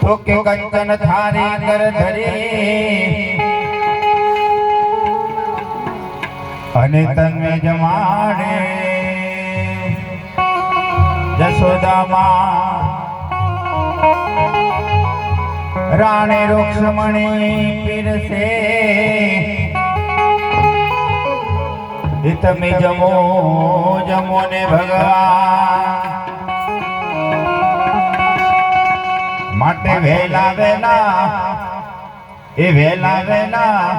તો કે કંચન થારી કર ધરી. અને તને જમાડે. જશોદામાં રાણી રોક્ષમણી પીરસે. તમે જમો જમો ને ભગવાન. માટે વેલા વેલા એ વેલા વેલા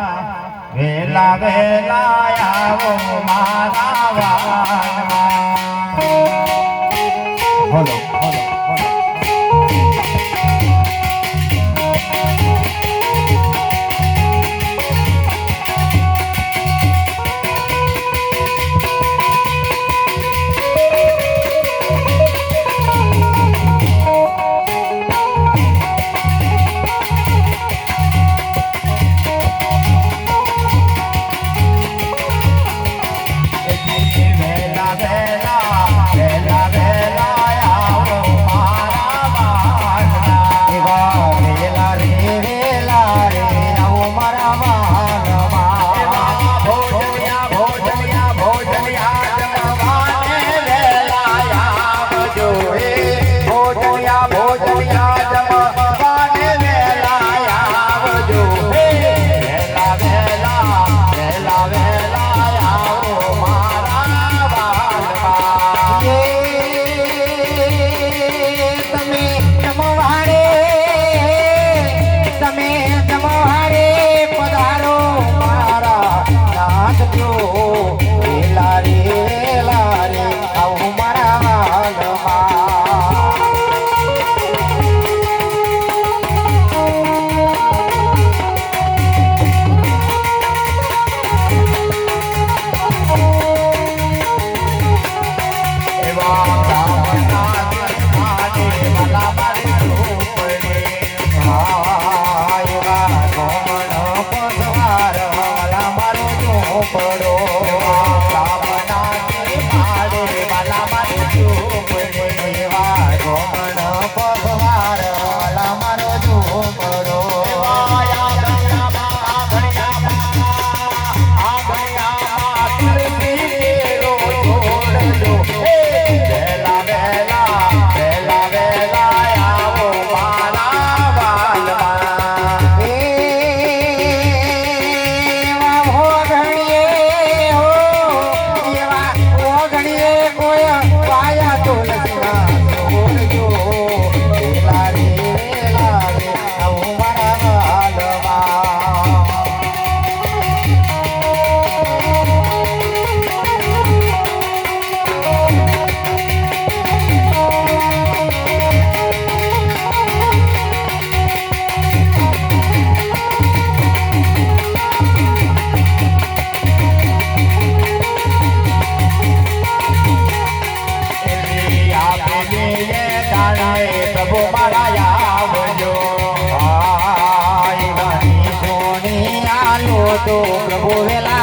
વેલા વેલા આવો મારા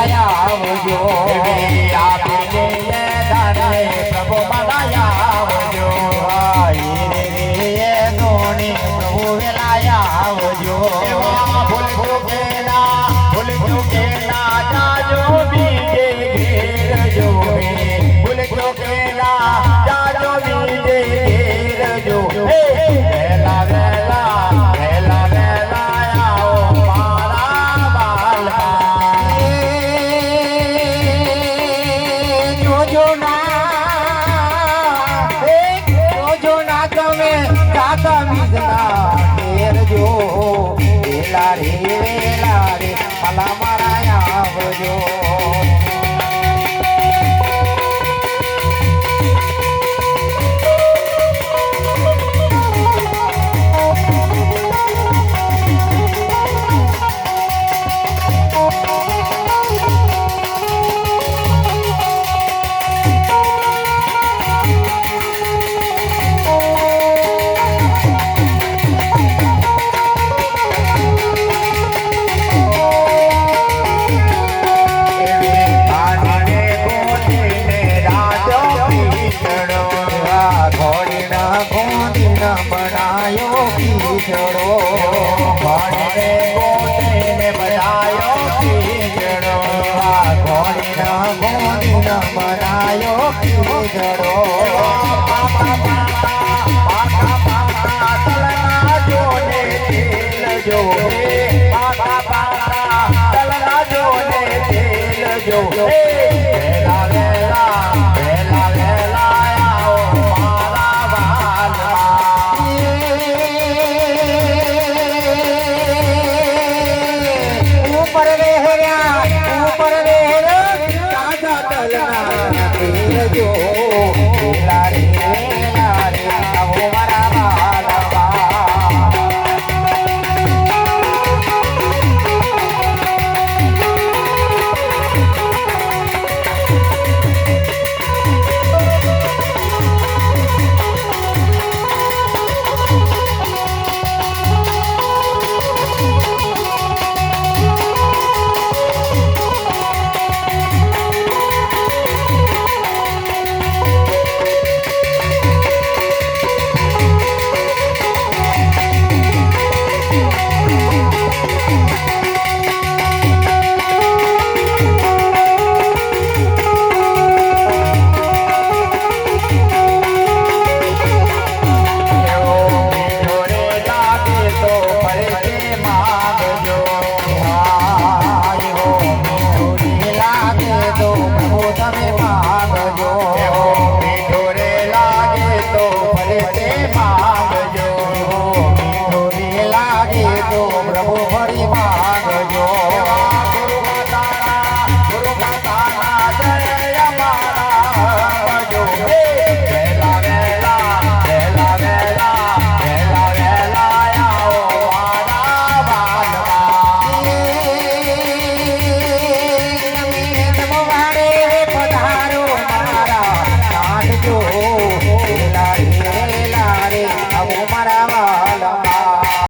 મનાયા આવજો પ્રભુ મનાયા આવજો ધોની પ્રભુ વેલાયા આવજો ભૂલ ભૂકેલા ભૂલ ભૂકેલા જાજો બીજે ઘેર બનાયો કીચડો. ભણને ગોને બનાયો કીચડો. ઘોડીને ગોડીને બનાયો કીચડો. જોડે.